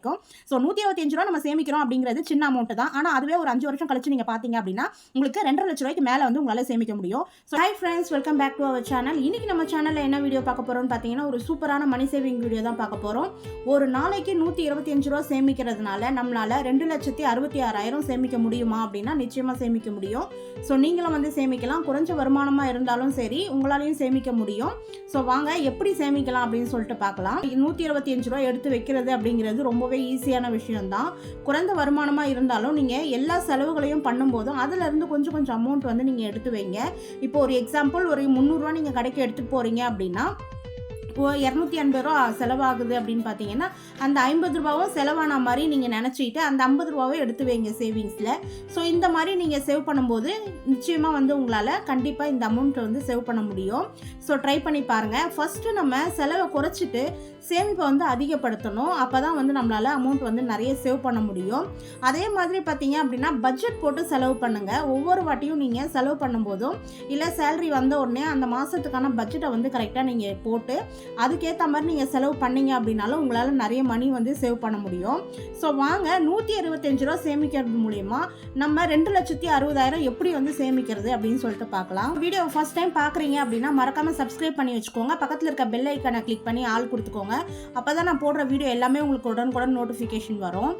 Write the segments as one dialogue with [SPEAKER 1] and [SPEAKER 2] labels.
[SPEAKER 1] இருக்கும். ஸோ நூற்றி இருபத்தஞ்சு ரூபா நம்ம சேமிக்கிறோம் அப்படிங்கிறது சின்ன அமௌண்ட் தான். ஆனால் அதுவே ஒரு அஞ்சு வருஷம் கழிச்சு நீங்கள் பார்த்தீங்க அப்படின்னா உங்களுக்கு ரெண்டரை லட்ச ரூபாய்க்கு மேலே வந்து உங்களால் சேமிக்க முடியும். So hi friends welcome back to our channel இன்னைக்கு நம்ம சேனலில் என்ன வீடியோ பார்க்க போகிறோம்னு பார்த்தீங்கன்னா ஒரு சூப்பரான மணி சேவிங் வீடியோ தான் பார்க்க போகிறோம் ஒரு நாளைக்கு நூற்றி இருபத்தஞ்சு ரூபா சேமிக்கிறதுனால நம்மளால் ரெண்டு லட்சத்தி அறுபத்தி ஆறாயிரம் சேமிக்க முடியுமா அப்படின்னா நிச்சயமாக சேமிக்க முடியும். ஸோ நீங்களும் வந்து சேமிக்கலாம். குறைஞ்ச வருமானமாக இருந்தாலும் சரி உங்களாலையும் சேமிக்க முடியும். ஸோ வாங்க எப்படி சேமிக்கலாம் அப்படின்னு சொல்லிட்டு பார்க்கலாம். நூற்றி இருபத்தி அஞ்சு ரூபா எடுத்து வைக்கிறது அப்படிங்கிறது ரொம்ப ரொம்பவே ஈஸியான விஷயம்தான். குறைந்த வருமானமாக இருந்தாலும் நீங்கள் எல்லா செலவுகளையும் பண்ணும்போதும் அதுலேருந்து கொஞ்சம் கொஞ்சம் அமௌண்ட் வந்து நீங்கள் எடுத்து வைங்க. இப்போ ஒரு எக்ஸாம்பிள் ஒரு முந்நூறுரூவா நீங்கள் கடைக்கு எடுத்துகிட்டு போகிறீங்க அப்படின்னா இப்போ இரநூத்தி ஐம்பது ரூபா செலவாகுது அப்படின்னு பார்த்தீங்கன்னா அந்த ஐம்பது ரூபாவும் செலவான மாதிரி நீங்கள் நினச்சிக்கிட்டு அந்த ஐம்பது ரூபாவை எடுத்து வைங்க சேவிங்ஸில் ஸோ இந்த மாதிரி நீங்கள் சேவ் பண்ணும்போது நிச்சயமாக வந்து உங்களால் கண்டிப்பாக இந்த அமௌண்ட்டை வந்து சேவ் பண்ண முடியும். ஸோ ட்ரை பண்ணி பாருங்கள் ஃபஸ்ட்டு நம்ம செலவை குறைச்சிட்டு சேமிப்பை வந்து அதிகப்படுத்தணும். அப்போ தான் வந்து நம்மளால் அமௌண்ட் வந்து நிறைய சேவ் பண்ண முடியும். அதே மாதிரி பார்த்தீங்க அப்படின்னா பட்ஜெட் போட்டு செலவு பண்ணுங்கள் ஒவ்வொரு வாட்டியும் நீங்கள் செலவு பண்ணும்போதும் இல்லை சேலரி வந்த உடனே அந்த மாதத்துக்கான பட்ஜெட்டை வந்து கரெக்டாக நீங்கள் போட்டு அதுக்கேற்ற மாதிரி நீங்கள் செலவு பண்ணீங்க அப்படின்னாலும் உங்களால் நிறைய மணி வந்து சேவ் பண்ண முடியும். ஸோ வாங்க நூற்றி அறுபத்தஞ்சு ரூபா சேமிக்கிறது மூலிமா நம்ம ரெண்டு லட்சத்தி அறுபதாயிரம் எப்படி வந்து சேமிக்கிறது அப்படின்னு சொல்லிட்டு பார்க்கலாம். வீடியோ ஃபர்ஸ்ட் டைம் பார்க்குறீங்க அப்படின்னா மறக்காமல் சப்ஸ்கிரைப் பண்ணி வச்சுக்கோங்க. பக்கத்தில் இருக்க பெல் ஐக்கனை கிளிக் பண்ணி ஆள் கொடுத்துக்கோங்க. அப்போ தான் நான் போடுற வீடியோ எல்லாமே உங்களுக்கு உடனுக்குடன் நோட்டிஃபிகேஷன் வரும்.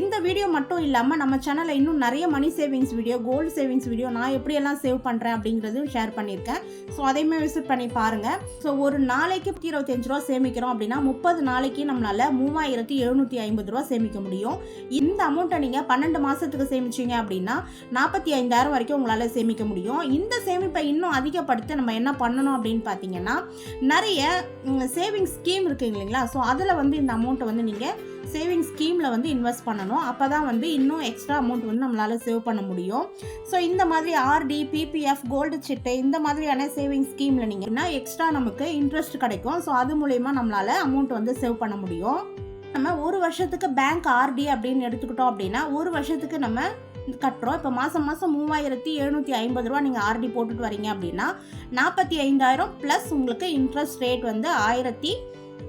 [SPEAKER 1] இந்த வீடியோ மட்டும் இல்லாமல் நம்ம சேனலில் இன்னும் நிறைய money savings video gold savings video நான் எப்படியெல்லாம் சேவ் பண்ணுறேன் அப்படிங்கிறது ஷேர் பண்ணியிருக்கேன். ஸோ அதையுமே விசிட் பண்ணி பாருங்கள் ஸோ ஒரு நாளைக்கு இருபத்தஞ்சு ரூபா சேமிக்கிறோம் அப்படின்னா முப்பது நாளைக்கு நம்மளால் மூவாயிரத்தி எழுநூற்றி ஐம்பது ரூபா சேமிக்க முடியும். இந்த அமௌண்ட்டை நீங்கள் பன்னெண்டு மாதத்துக்கு சேமிச்சிங்க அப்படின்னா நாற்பத்தி ஐந்தாயிரம் வரைக்கும் உங்களால் சேமிக்க முடியும். இந்த சேமிப்பை இன்னும் அதிகப்படுத்த நம்ம என்ன பண்ணணும் அப்படின்னு பார்த்தீங்கன்னா நிறைய சேவிங் ஸ்கீம் இருக்குங்க இல்லைங்களா? ஸோ அதில் வந்து இந்த அமௌண்ட்டை வந்து நீங்கள் சேவிங் ஸ்கீமில் வந்து இன்வெஸ்ட் பண்ணணும். அப்போ தான் வந்து இன்னும் எக்ஸ்ட்ரா அமௌண்ட் வந்து நம்மளால் சேவ் பண்ண முடியும். ஸோ இந்த மாதிரி ஆர்டி பிபிஎஃப் கோல்டு சிட்டு இந்த மாதிரியான சேவிங் ஸ்கீமில் நீங்கள் எக்ஸ்ட்ரா நமக்கு இன்ட்ரெஸ்ட் கிடைக்கும்? ஸோ அது மூலயமா நம்மளால் அமௌண்ட் வந்து சேவ் பண்ண முடியும். நம்ம ஒரு வருஷத்துக்கு பேங்க் ஆர்டி அப்படின்னு எடுத்துக்கிட்டோம் அப்படின்னா ஒரு வருஷத்துக்கு நம்ம கட்டுறோம். இப்போ மாதம் மாதம் மூவாயிரத்தி எழுநூற்றி ஐம்பது ரூபா நீங்கள் ஆர்டி போட்டுட்டு வரீங்க அப்படின்னா நாற்பத்தி ஐந்தாயிரம் ப்ளஸ் உங்களுக்கு இன்ட்ரெஸ்ட் ரேட் வந்து ஆயிரத்தி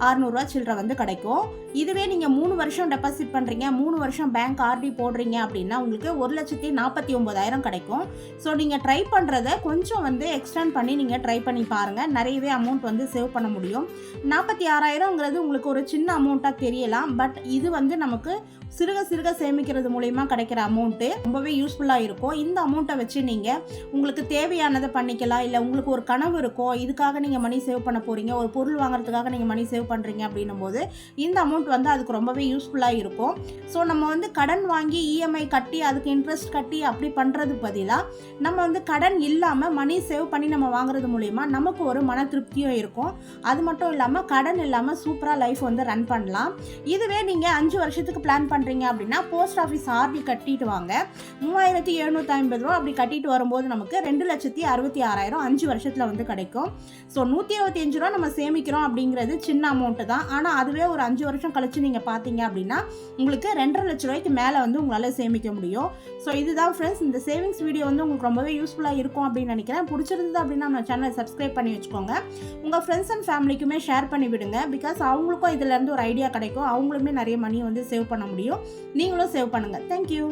[SPEAKER 1] அறநூறுவா சில்லற வந்து கிடைக்கும். இதுவே நீங்கள் மூணு வருஷம் டெபாசிட் பண்ணுறீங்க மூணு வருஷம் பேங்க் ஆர்டி போடுறீங்க அப்படின்னா உங்களுக்கு ஒரு லட்சத்தி நாற்பத்தி ஒம்பதாயிரம் கிடைக்கும். ஸோ நீங்கள் ட்ரை பண்ணுறத கொஞ்சம் வந்து எக்ஸ்டெண்ட் பண்ணி நீங்கள் ட்ரை பண்ணி பாருங்கள் நிறையவே அமௌண்ட் வந்து சேவ் பண்ண முடியும். நாற்பத்தி ஆறாயிரங்கிறது உங்களுக்கு ஒரு சின்ன அமௌண்ட்டாக தெரியலாம். பட் இது வந்து நமக்கு சிறுக சிறுக சேமிக்கிறது மூலயமா கிடைக்கிற அமௌண்ட்டு ரொம்பவே யூஸ்ஃபுல்லாக இருக்கும். இந்த அமௌண்ட்டை வச்சு நீங்கள் உங்களுக்கு தேவையானதை பண்ணிக்கலாம். இல்லை உங்களுக்கு ஒரு கனவு இருக்கும் இதுக்காக நீங்கள் மணி சேவ் பண்ண போகிறீங்க ஒரு பொருள் வாங்குறதுக்காக நீங்கள் மணி சேவ் பண்ணுறீங்க அப்படின்னும் போது இந்த அமௌண்ட் வந்து அதுக்கு ரொம்பவே யூஸ்ஃபுல்லாக இருக்கும். ஸோ நம்ம வந்து கடன் வாங்கி இஎம்ஐ கட்டி அதுக்கு இன்ட்ரெஸ்ட் கட்டி அப்படி பண்ணுறது பதிலாக நம்ம வந்து கடன் இல்லாமல் மணி சேவ் பண்ணி நம்ம வாங்குறது மூலயமா நமக்கு ஒரு மன திருப்தியும் இருக்கும். அது மட்டும் இல்லாமல் கடன் இல்லாமல் சூப்பராக லைஃப் வந்து ரன் பண்ணலாம். இதுவே நீங்கள் அஞ்சு வருஷத்துக்கு பிளான் பண்ணுறீங்க அப்படின்னா போஸ்ட் ஆஃபீஸ் ஆர்டி கட்டிட்டு வாங்க. மூவாயிரத்தி எழுநூற்றி ஐம்பது ரூபா அப்படி கட்டிட்டு வரும்போது நமக்கு ரெண்டு லட்சத்தி அறுபத்தி ஆறாயிரம் அஞ்சு வருஷத்தில் வந்து கிடைக்கும். ஸோ நூற்றி இருபத்தி அஞ்சு ரூபா நம்ம சேமிக்கிறோம் அப்படிங்கிறது சின்ன அமௌண்ட்டு தான். ஆனால் அதுவே ஒரு அஞ்சு வருஷம் கழிச்சு நீங்கள் பார்த்தீங்க அப்படின்னா உங்களுக்கு ரெண்டரை லட்ச ரூபாய்க்கு மேலே வந்து உங்களால் சேமிக்க முடியும். ஸோ இதுதான் ஃப்ரெண்ட்ஸ் இந்த சேவிங்ஸ் வீடியோ வந்து உங்களுக்கு ரொம்பவே யூஸ்ஃபுல்லாக இருக்கும் அப்படின்னு நினைக்கிறேன். பிடிச்சிருந்தது அப்படின்னா நம்ம சேனலை சப்ஸ்கிரைப் பண்ணி வச்சுக்கோங்க. உங்கள் ஃப்ரெண்ட்ஸ் அண்ட் ஃபேமிலிக்குமே ஷேர் பண்ணி விடுங்க. பிகாஸ் அவங்களுக்கும் இதுலேருந்து ஒரு ஐடியா கிடைக்கும். அவங்களுமே நிறைய மணி வந்து சேவ் பண்ண முடியும். நீங்களும் சேவ் பண்ணுங்கள் தேங்க்யூ